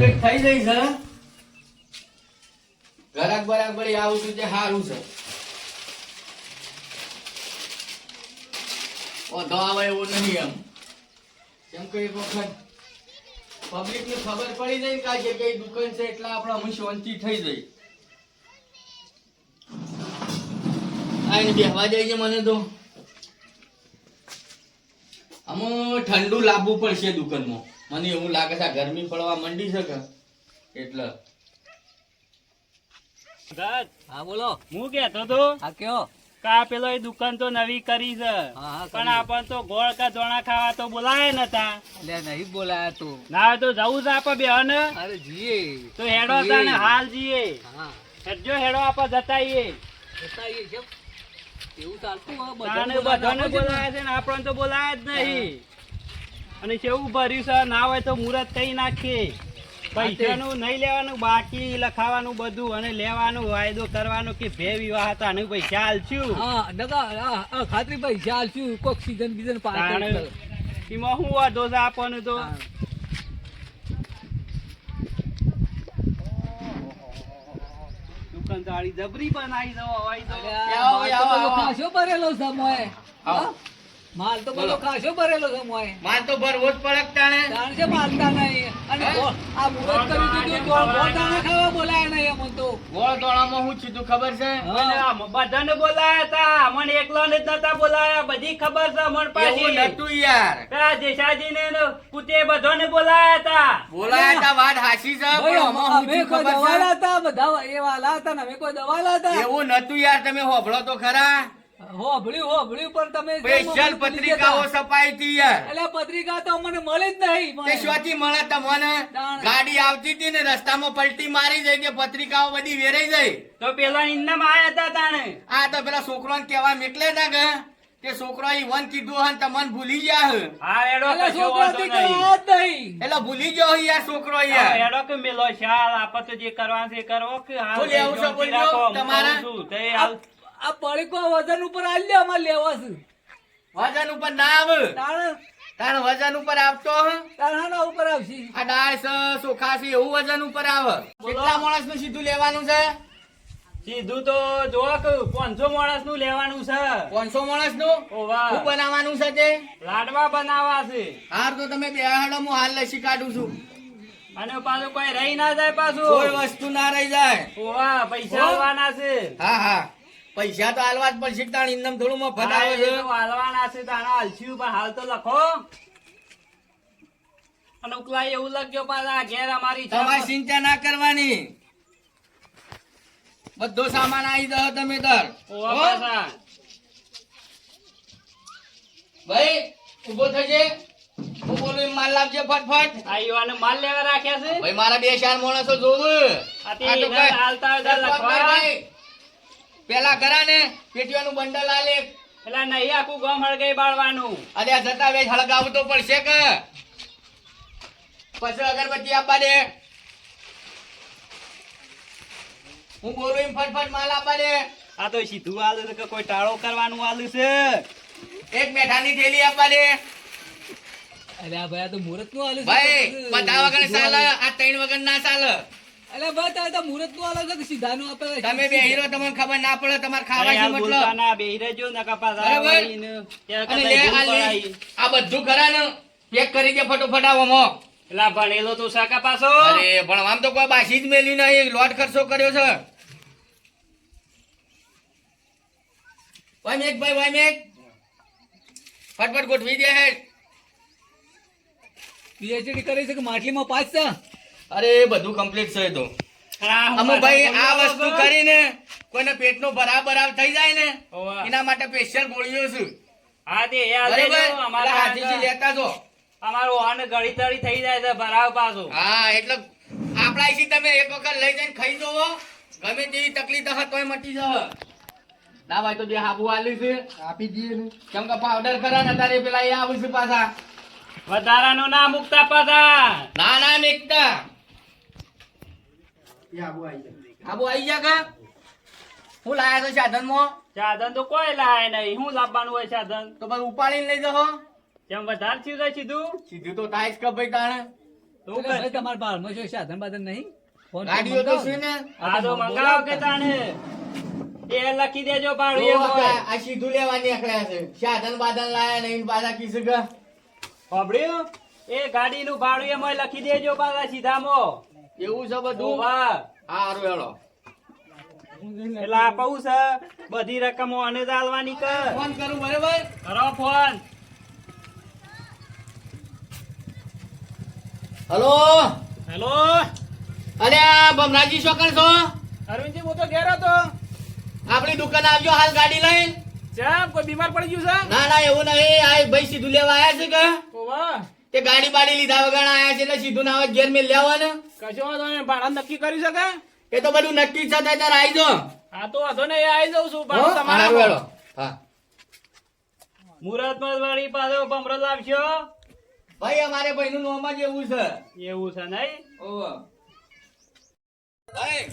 Complete થઈ છે? સારું છે. ઓધો આવે એવું એમ. કેમ કે એક વખત ખબર પડી જાય કે જે કઈ દુકાન છે એટલે આપણે અમે શાંતિ થઈ જાય. આઈને બેહવા જાય છે મને તો. અમો ઠંડુ લાવવું પડશે દુકાનમાં. મને એવું લાગે છે ગરમી પડવા માંડી છે એટલે. હા બોલો. હું કેતો તો હા કયો? કા પેલો એ દુકાન તો નવી કરી છે હા હા પણ આપણ તો ગોળ કા ધોણા ખાવા તો બોલાય નતા. એટલે નહીં બોલાયા તું. ના તો જવું છે આપે ને અરે જીએ. તો હેડો તાને હાલ જીએ. હા. હેડજો હેડો આપે જતાઈએ. જતા આવીએ કેમ? એવું ચાલતું હોય બધાને બધાને બોલાયા છે ને આપણને તો બોલાયા જ નહીં. અને કેવું ભર્યું છે ના હોય તો મુહૂર્ત કઈ નાખીએ પૈસાનું નહીં લેવાનું બાકી લખાવાનું બધું અને લેવાનું વાયદો કરવાનો કે બે વિવાહ હતા અને પૈસા હાલશું હા હા, હા, ખાતરી ભાઈ ચાલશું કોક સીઝન બીઝન એમાં શું વાંધો છે આપવાનું તો? દુકાનદારી દુકાન જબરી બનાવી દો હોય તો. આવો, આ માલ તો બધો ખાસો ભરેલો છે મોય. માલ તો ભરવો જ પડક તાણે? તાણ છે માલતા નહીં. અને આ મુરત કરી દીધું, તો ગોળ દાણા ખાવા બોલાય નહીં અમને તો. ગોળ દોણામાં હું છું ખબર છે? બધાને બોલાયા હતા મને એકલાને ને નતા બોલાયા. બધી ખબર છે મન એવું પાછી. નતું યાર. આ જેઠાજીને ને કુતે બધાને બોલાયા હતા બોલાયા હતા વાત હાસી છે પણ અમે કોઈ ખબર દવાલા હતા, બધા એ વાલા હતા ને અમે કોઈ દવાલા હતા. એવું નતું યાર તમે હોભળો તો ખરા. હોભળ્યું, હોભળ્યું, પણ તમે સ્પેશિયલ પત્રિકાઓ છપાઈ હતી એટલે પત્રિકા તો અમને મળી જ નહીં તે શ્વાથી મળે તમને. ગાડી આવતી હતી ને રસ્તામાં પલટી મારી જાય કે પત્રિકાઓ બધી વેરાઈ જાય તો પેલા ઇન્નામ આયા હતા તાણે. આ તો પેલા છોકરાને કહેવા મેકલે ના કે તે છોકરો વન કીધું હન તમને ભૂલી ગયા હે. હા એડો છોકરાથી નહીં. એટલે ભૂલી ગયો હે યાર છોકરો યાર. એડો કે મેલો શાલ આપે તો જે કરવાનું છે એ કરો કે હા બોલ્યો તમારા? આ પડીકો વજન ઉપર આલ્યો અમાર લેવા છે. વજન ઉપર ના આવે. તાણ- તાણ વજન ઉપર આવતો હે. તાણાના ઉપર આવશે. આ દાળ છે છે એવું વજન ઉપર આવે. કેટલા માણસનું સીધું લેવાનું છે? સીધું તો જો પાંચસો માણસનું લેવાનું છે. પાંચસો માણસનું શું બનાવવાનું છે તે? લાડવા બનાવવા છે. હાર તો તમે બે હાડો હું હાલ લસી કાઢું છું. અને પાછું કોઈ રહી ના જાય કોઈ પાછું વસ્તુ ના રહી જાય. ઓવા પૈસા આવવાના છે. હા હા. પૈસા તો હાલવા જ પડશે તાણ ઇન્દમ થોડું માં ફટાવે છે. હાલવાના છે તારા હાલશું પણ હાલ તો લખો. અને ઉકલા એવું લખજો પાછા ઘેર અમારી તમારી ચિંતા ના કરવાની. બધો સામાન આવી દો તમે? પાછા. ભાઈ ઊભો થજે. હું બોલું માલ લાવજે ફટફટ. આ યુવાને માલ લેવા રાખ્યા છે? ભાઈ મારા બે ચાર માણસો જોવું. આ તો હાલતા લખવા. પેલા કરા ને પેટીઓનું બંડલ આલે. પેલા નહીં આખું ગમ હળગાઈ બાળવાનું. અરે જતા વેજ હળગાવું તો પડશે કે. પછી અગરબત્તી આપવા દે. હું બોલું એમ ફટફટ માલ આપવા દે. આ તો સીધું આલું છે કે કોઈ ટાળો કરવાનું આલું છે? એક મેઠાની થેલી આપવા દે. અરે આ ભાઈ આ તો મુહૂર્તનું આલે છે. ભાઈ બધા વગર ચાલે આ ત્રણ વગર ના ચાલે અરે બસ તારે તો સીધાનું આપે તમે બે હીરો તમને ખબર ના પડે તમારે ખાવા મતલબ. ના બરાબર. આ બધું કરા ને પેક કરી દે ફટોફટ આવો એટલે ભણેલો તું સાકા પાછો. અરે પણ આમ તો કોઈ બાસી જ મેલી નહીં લોટ ખર્ચો કર્યો છે. વાય ભાઈ વાય મેક ફટફટ ગોઠવી દે. હેડ પીએચડી કરી છે કે માટલીમાં પાસ છે? અરે બધું કમ્પ્લીટ છે તો. અમુ ભાઈ આ વસ્તુ કરીને કોઈને પેટનો બરાબર થઈ જાય ને એના માટે સ્પેશિયલ ગોળીઓ છું. હા તે એ અમારા હાથીથી લેતા જો. અમારો અન્ન ગળી તળી થઈ જાય છે બરાબર પાછો. હા એટલે આપણા અહીંથી તમે એક વખત લઈ જઈને ખાઈ જોવો. ગમે તેવી તકલીફ હશે તોય મટી જશે ના ભાઈ તો જે હાબુ આલી છે આપી દઈએ ને. કેમ કે પાવડર કરા ને તારે પેલા એ આવું છે પાછા. વધારાનો ના મુકતા પાછા. ના ના મેકતા. હાબુ આવી ગયા કા? હું લાયા છો સાધન મો? સાધન તો કોઈ લાય નહીં. હું લાવવાનું હોય સાધન. તો પછી ઉપાડીને લઈ જશો? કેમ વધારે થયું છે સીધું. સીધું તો થાય જ કે ભાઈ તાણે. તો? તમારા ભાળમાં છે? સાધન બાધન નહીં? ગાડીઓ તો છે ને? આ તો મંગાવ કે તાણે? એ લખી દેજો ભાડું જો એમ હોય. આ સીધું લેવાની નીકળ્યા છે. સાધન બાધન લાયા નહીં પાછા કિસુ કે સાંભળ્યું? એ ગાડીનું ભાડું એમ હોય લખી દેજો પાછા સીધામાં. એવું છે બધું? હારું હેલો એટલે આપાવું છે બધી રકમો અને ચાલવાની કર ફોન કરું બરાબર કરો ફોન. હલો? હેલો? અરે આ ભમરાજી કરશો અરવિંદજી હું તો ઘેર હતો. આપણી દુકાન આવજો હાલ ગાડી લઈને. ચા કોઈ બીમાર પડી ગયું છે? ના ના એવું નહીં. આ ભાઈ સીધું લેવા આવ્યા છે કે? તે ગાડી બાડી લીધા વગર આયા છે એટલે સીધું ના આવે ઘેર મેં લેવાનું. કશો વાંધો નહીં ભાડા નક્કી કરી શકે? એ તો બધું નક્કી છે તે તાર આવી જાઓ. હા તો વાંધો નહીં આવી જાઉં છું પણ તમારા વેળો હા. મુરત વાળી પાસે બમરો લાવશો? ભાઈ અમારે ભાઈનું નોમ જ એવું છે. એવું છે નહીં? ઓહો. ભાઈ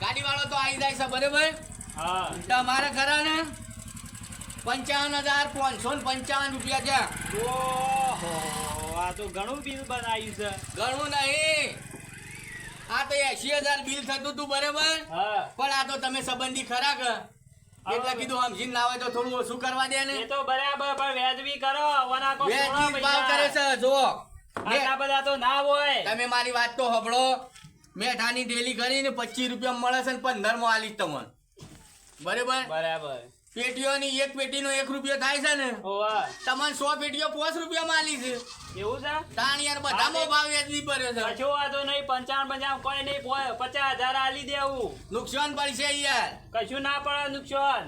ગાડી વાળો તો આવી જાય છે બરાબર? હા. તમારે ખરા ને પંચાવન હજાર પાંચસો ને પંચાવન રૂપિયા છે. ઓહો. આ તો ઘણું બિલ બનાવ્યું છે. ઘણું નહીં. આ તો એસી હજાર બિલ થતું હતું બરાબર? પણ આ તો તમે સંબંધી ખરા કે? એટલે કીધું આમ જીન લાવે તો થોડું ઓછું કરવા દે ને. એ તો બરાબર પણ વ્યાજબી કરો વના કો વેચી ભાવ કરે. છે જો આ બધા તો ના હોય. તમે મારી વાત તો હબળો મેઠાની ડેલી કરીને પચીસ રૂપિયા મળે છે ને પંદરમાં આલી તમને. બરાબર? બરાબર. પેટીઓની એક પેટીનો એક રૂપિયો થાય છે ને હોવા તમને સો પેટીઓ પાંચ રૂપિયામાં માલી છે. એવું છે? તાણ યાર બધામાં ભાવ વ્યાજબી પડ્યો છે. કશો વાંધો નહીં પંચાવન પંચાવન કોઈ નહીં પચાસ હજાર આલી દેવું. નુકસાન પડશે યાર. કશું ના પડે નુકસાન.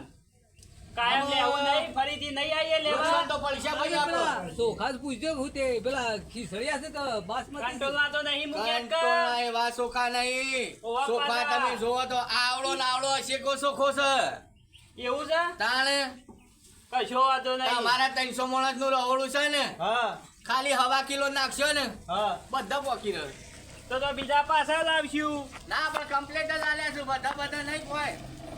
કાયમ લેવું નહીં ફરીથી નહીં આવીએ લેવા. તો પડશે ભાઈ આપણો. પૂછજો હું તે પેલા ખીસડિયા છે કે બાસમતી? ના તો નહીં મૂક્યા જ એવા સોખા નહીં. સોખા તમે જોવો તો આવડો નાવડો હશે કો સોખો છે. એવું છે? તાણે કશો વાંધો નહીં. તમારા ત્રણસો માણસનું રવડું છે ને હા. ખાલી હવા કિલો નાખશો ને હા. બધા પોકી રહ્યો તો તો બીજા પાછા લાવશું. ના પણ કમ્પ્લેટ જ આલ્યા છું બધા બધા નહીં કોઈ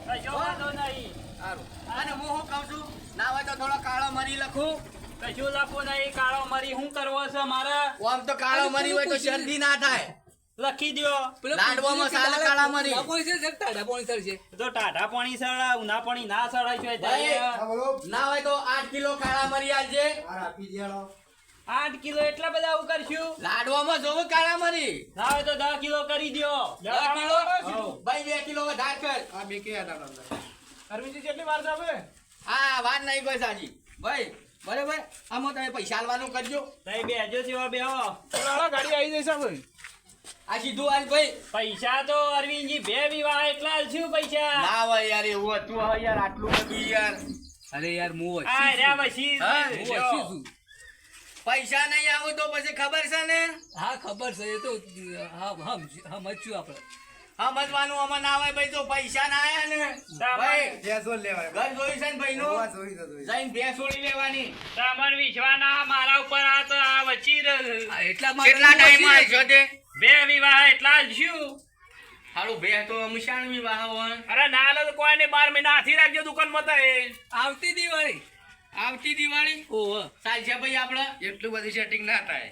કશો વાંધો નહીં. સારું. અને હું શું કહું છું? ના હોય તો થોડો કાળો મરી લખું. કશું લખું નહીં. કાળો મરી શું કરવો છે મારે આમ તો કાળો મરી હોય તો શરદી ના થાય. લખી દો લાડવામાં કે સાલે કાળા મરી. ટાઢા પોણી છે કે ટાઢા પોણી સર છે. તો ટાઢા પાણી સર ઉના પાણી ના સળાય છે ભાઈ, ના હોય તો 8 કિલો કાળા મરી આલજે. આઠ કિલો એટલા બધા આવું કરશું? લાડવામાં જોવું કાળા મરી. ના હોય તો દસ કિલો કરી દો કિલો? ભાઈ બે કિલો વધાર કર. અરવિંદજી કેટલી વાર જાવે હા વાર નહીં કોઈ સાજી. ભાઈ બરાબર? આમાં તમે પૈસા આલવાનું કરજો. તઈ બેજો સેવા બેહો. ગાડી આવી જશે ભાઈ. આ સીધું આજ ભાઈ. પૈસા તો અરવિંદજી બે વિવાહ એટલા શું પૈસા. ના ભાઈ યાર એવું હતું. હવે યાર આટલું બધું યાર. અરે યાર છું. પૈસા નહીં આવું તો પછી ખબર છે ને? હા ખબર છે. એ તો હા હમ સમજ્યું આપણે. સમજવાનું અમે ના આવે ભાઈ તો પૈસા ના આયા ને. ભાઈ ઘર જોઈ છે ને ભાઈ નું જઈને ભેંસ છોડી લેવાની. સામાન વિશ્વાના મારા ઉપર આ તો આ વચ્ચે ર- એટલા કેટલા ટાઈમ આવશો તે? બે વિવાહ એટલા જ છું હારું બે તો અમશાણ વિવાહ હોય. અરે ના લે તો કોઈ નહીં બાર મહિના હાથી રાખજો દુકાનમાં તો એ. આવતી દિવાળી. આવતી દિવાળી? ઓહો છે ભાઈ આપણે એટલું બધું સેટિંગ ના થાય.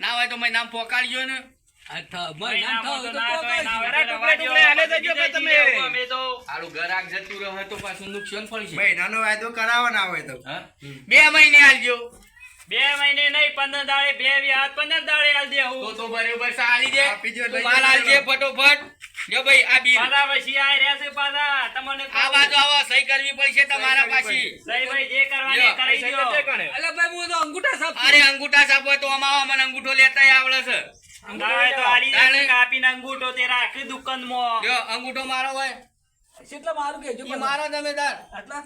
ના હોય તો મેં નામ પોકાડજો ને. આ થ- મારું નામ થાવ તો ના તો પોકાડજો. ના હોય તો ટુકડે રવા ટુકડે દ્યો. હાલે જજો કે તમે. અમે તો હારું ઘર આગ જતું રહે તો પાછું નુકસાન પડશે મહિનાનો વાયદો કરાવવાના હોય તો. હા? બે મહિને આલજો બે મહિને નહીં પંદર દાડે બે વ્યાજ પંદર દાડે હાલ દે હું. તો બરોબર સાલી દે. તું માલ જાઓ, દે ફટોફટ. જો ભાઈ આ બિલ. પાછા પછી આ રહેશે છે પાછા. તમને આ બાજુ આવો સહી કરવી પડશે તમારા પાછી. સહી ભાઈ જે કરવાની કરી દો? અલા ભાઈ હું તો અંગૂઠા સાફ અરે અંગૂઠા સાફ હોય તો અમાવા મને અંગૂઠો લેતા આવડે છે. આલી અંગૂઠો તે રાખી દુકાનમાં. જો અંગૂઠો મારો હોય. કેટલા મારું કેજો મારો તમે તાર આટલા?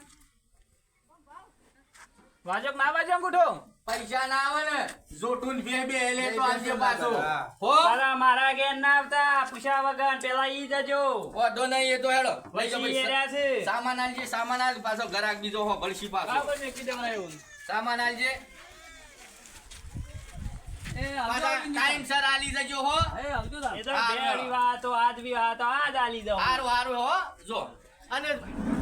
વાજક ના વાજે અંગૂઠો? પૈસા ના આવે ને જોટું બે બે એટલે તો આજે પાછો. હો? મારા મારા ઘેર ના આવતા પૂછ્યા વગર પેલા ઈ જજો વાંધો નહીં એ તો હેડો. પછી એ છે. સામાન આલજે સામાન આલ પાછો ઘરાક બીજો હો ભલસી પાછો. બરાબર મેકી દેવાના એવું. સામાન આલજે. ટાઈમ સર આલી જજો હો. એ તો બે હા. તો આજ આજ આલી દઉં. હારું હારું હો. જો. અને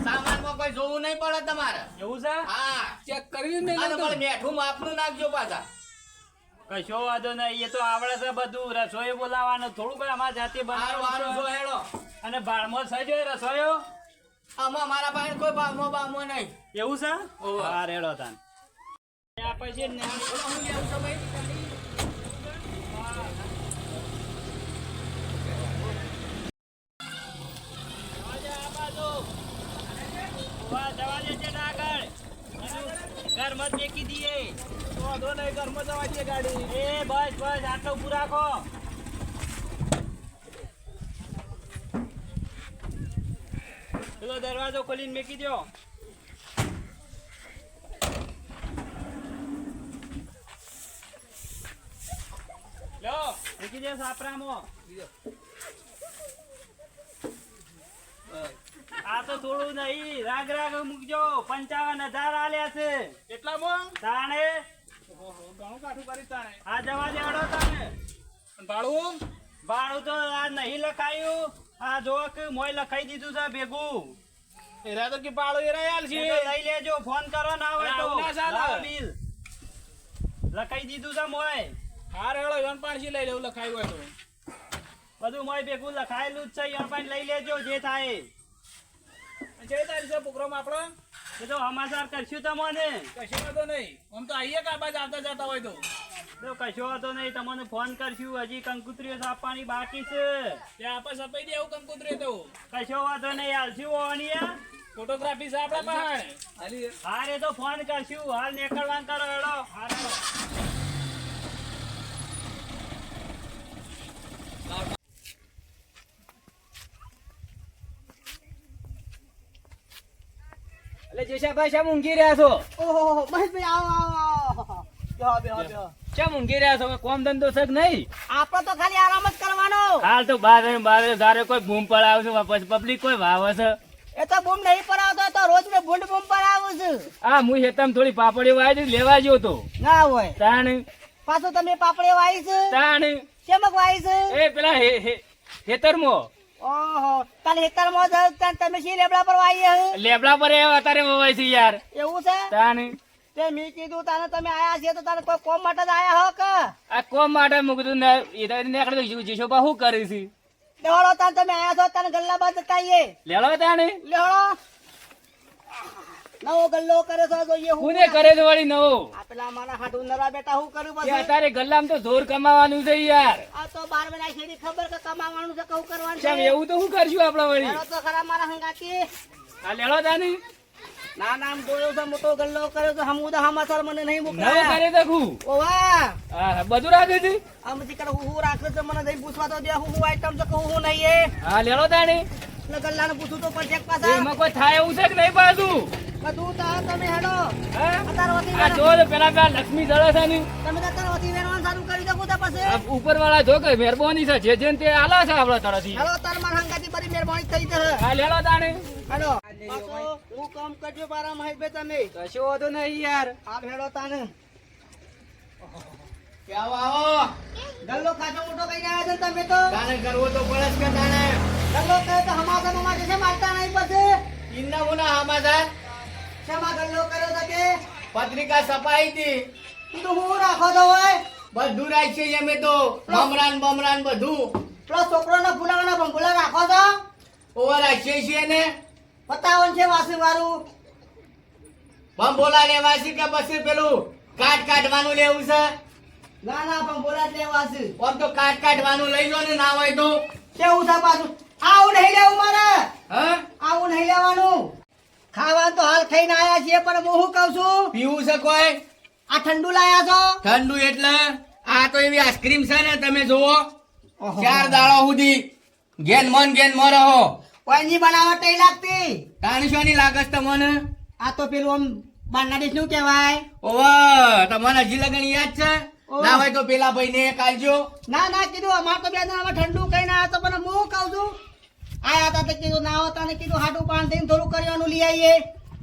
સામાનમાં કોઈ જોવું નહીં પડે તમારે. એવું છે? હા. ચેક કરવી ને અને પણ મેઠું માપનું નાખજો પાછા. કશો વાંધો નહીં એ તો આવડે છે બધું. રસોઈ બોલાવવાનું થોડું કઈ અમારા જાતે બનાવવાનું હેડો. અને બાળમાં સજો રસોયો આમાં મારા પાસે કોઈ બામો બામો નહીં. એવું છે. હા રેડો તાન. આ પછી નામ હું લેવું છું ભાઈ? ઘરમાં મેકી દઈએ. વાંધો નહીં, ઘરમાં જવા દે ગાડી. એ બસ બસ આટલો ઉભું રાખો. પેલો દરવાજો ખોલીને મેકી દો લો મૂકી દે સાપરામાં. આ તો થોડું નહીં. રાગ રાગ મૂકજો. પંચાવન હજાર આલ્યા છે. એટલામાં? તાણે. ઘણું કાઠું કરી તાણે. આ જવા તમે. અને ભાડું? ભાડું તો આ નહીં લખાયું. આ જો કે મોય લખાઈ દીધું છે ભેગું. એરા તો કે ભાડું એરા છે. લઈ લેજો. ફોન કરો ના હોય તો. ના ચાલે. બિલ. લખાઈ દીધું છે મોય હાર હેળો યોન પાણસી લઈ લેવું લખાયું હોય તો. બધું મોય ભેગું લખાયેલું જ છે. યોન પાણી લઈ લેજો જે થાય. જે તારીખ છે પ્રોગ્રામ આપણો? એ તો સમાચાર કરશું તમને કશો વાંધો નહીં. આમ તો આઈએ કાબા જ આવતા જતા હોય તો. તો કશો હતો નહીં તમને ફોન કરશું હજી કંકુત્રીઓ આપવાની બાકી છે ત્યાં આપણે સપાઈ દે એવું કંકોત્રી તો. કશો વાંધો નહીં હાલશું ઓનિયા ફોટોગ્રાફી છે આપણા પાસે. એ તો ફોન કરશું હાલ નીકળવાનું કરો એડો હાલ એટલે જેશાભાઈ શેમ ઊંઘી રહ્યા છો? ઓહો મહેશભાઈ આવો આવો બેહો બેહો બેહો. શેમ ઊંઘી રહ્યા છો? કોમ ધંધો છે નહીં? આપણે તો ખાલી આરામ જ કરવાનો. હાલ તો બાર બાર ધારે કોઈ બૂમ પડાવે છે પછી પબ્લિક કોઈ વાવે છે? એ તો બૂમ નહીં પડાવતો તો રોજ મેં બૂંડ બૂમ પડાવું છું. હા હું હેતમ થોડી પાપડીઓ વાવી લેવા ગયો તો. ના હોય. તાણ? પાછું તમે પાપડી વાવી છે? તાણ? શેમક વાવી છે? એ પેલા હે- હે- હેતરમાં. ઓહો કાલે હેતરમાં જાવ તમે શી લેબડા પર હે? લેબડા પર એ અત્યારે વવાય છે યાર. એવું છે? તાણ તે મેં કીધું તાને તમે આયા છે તો તારે કોઈ કોમ માટે જ આયા હો કે? આ કોમ માટે મૂકી દઉં ને એ તો શું કરે છે? લેવડો તાન તમે આયા છો તાને ગલ્લા બાદ જતાઈએ લેલો તાણે લેવડો. નવો ગલ્લો કરે છે જોઈએ હું કોને કરે છે વળી નવો? આ પેલા મારા હાડું નરા બેટા હું કરું પછી? અત્યારે ગલ્લામાં તો જોર કમાવાનું છે યાર. આ તો બાર મહિના છેડી ખબર કે કમાવાનું છે કહું કરવાનું છે? એવું તો હું કરશું આપડે વળી? તો ખરા મારા હંગાતી. આ લેલો દાની ના નામ જોયો છે મોટો ગલ્લો કર્યો છે હમું તો હમાસર મને નહીં નવો મોકલ્યા કરે તો ખું ઓવા! હા બધું રાખે છે? આમ જીકર હું હું રાખે છે મને નહીં પૂછવા તો દે હું હું આઈટમ છે કહું હું નહીં એ. હા લેડો દાણી ગલ્લાને પૂછું તો પડશે પાછા. એમાં કોઈ થાય એવું છે કે નહીં પાછું? બધું તો આ તમે હેડો. હા? અત્યારે વધી આ જો પેલા પેલા લક્ષ્મી જળે છે તમે તો અત્યારે વધી સારું કરી શકો તો પછી. ઉપર વાળા જો કે મહેરબાની છે જે જેને તે આલા છે આપડા તરફથી. હેડો તાર મારા હંગાતી બધી મહેરબાની થઈ જશે. હા લેલો તાણે હેડો. પાછો હું કામ કરજો મારા મહેશભાઈ તમે. કશો વાંધો નહીં યાર. આ હેડો તાને. કે આવો? આવો ગલ્લો મોટો કઈ છે તમે તો? તાને કરવો તો પડે જ કે તાને. ગલ્લો કહે તો હમાસરમાં છે મારતા નહીં પછી. ઇન્ના મુના સમાચાર શેમાં ગલ્લો કર્યો છે કે? પત્રિકા છપાઈ હતી. કીધું હું રાખો તો હોય? બધું રાખીએ એમે તો. બમરાન બમરાન બધું. પેલો છોકરો ને ફુલાવાના ભંભુલા રાખો તો. ઓવર રાખીએ છીએ ને. પતાવન છે વાસી વાળું. ભંભોલા લેવાસી કે પછી પેલું કાટ કાઢવાનું લેવું છે? ના ના ભંભોલા જ લેવા ઓમ તો કાટ કાઢવાનું લઈ લો ને ના હોય તો. કેવું છે પાછું? આવું નહીં લેવું મારે. હા? આવું નહીં લેવાનું. ખાવાનું તો હાલ ખાઈને આયા છીએ પણ હું શું કહું છું? પીવું છે કોઈ? આ ઠંડુ લાયા છો? ઠંડુ એટલે આ તો એવી આઈસ્ક્રીમ છે ને તમે જુઓ. ચાર દાડા સુધી ગેન મન ગેન મ રહો. કોઈની બનાવટ નહીં લાગતી? તાણશોની લાગસ તમને? આ તો પેલું આમ બાંગ્લાદેશનું કહેવાય. ઓવા તમને હજી લગન યાદ છે? ના હોય તો પેલા ભાઈ ને કાલજો ના ના કીધું અમાર તો બે ઠંડુ કઈ ના તો પણ હું કહું છું? આયા હતા તો કીધું ના હોતા ને કીધું હાડું પાણી થઈને થોડું કરિયાણું લઈ આવીએ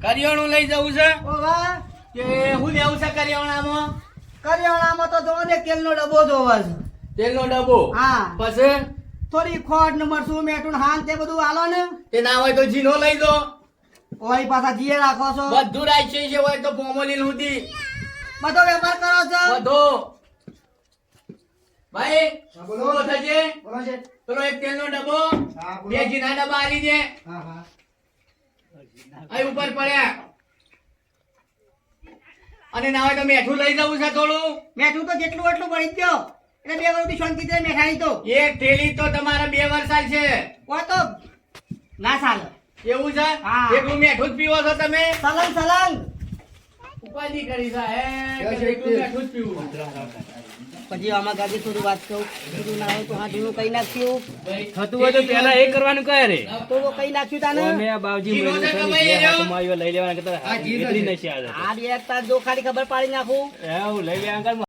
કરિયાણું લઈ જવું છે? ઓ વાહ. કે હું લેવું છે કરિયાણામાં? કરિયાણામાં તો જોવો ને તેલનો ડબ્બો જોવો છે. તેલનો ડબ્બો? હા. પછી? થોડી ખોટ ને મરસું મેટું હાલ તે બધું હાલો ને. તે ના હોય તો જીનો લઈ દો ઓય પાછા જીએ રાખો છો. બધું રાખીએ છે હોય તો પોમોલીન સુધી. બધો વેપાર કરો છો? બધો. ભાઈ બોલો. બોલો થશે? બોલો છે. પેલો એક તેલનો ડબ્બો બે જીના ડબ્બા આલી દે. હા હા. અહીં ઉપર પડ્યા. અને ના હોય તો મેઠું લઈ જવું છે થોડું. મેઠું તો જેટલું એટલું પડી જ ગયો. એટલે બે વર્ષ શાંતિ થી મેઠાઈ તો. એક થેલી તો તમારા બે વર્ષ છે. કો તો ના સાલ. એવું છે? એટલું એકલું મેઠું જ પીવો છો તમે? સલંગ સલંગ. ઉપાધિ કરી છે હે મેઠું જ પીવું. પછી આમાં ગાડી થોડું વાત કહું. થોડું ના હોય તો હા જૂનું કઈ નાખ્યું. થતું હોય તો પહેલા એ કરવાનું કહે રે. તો કઈ નાખ્યું તાને? અમે આ બાવજી લઈ લેવાના કે હા, આ આ બે તાર જો ખાલી ખબર પાડી નાખું. એવું લઈ લેવા કર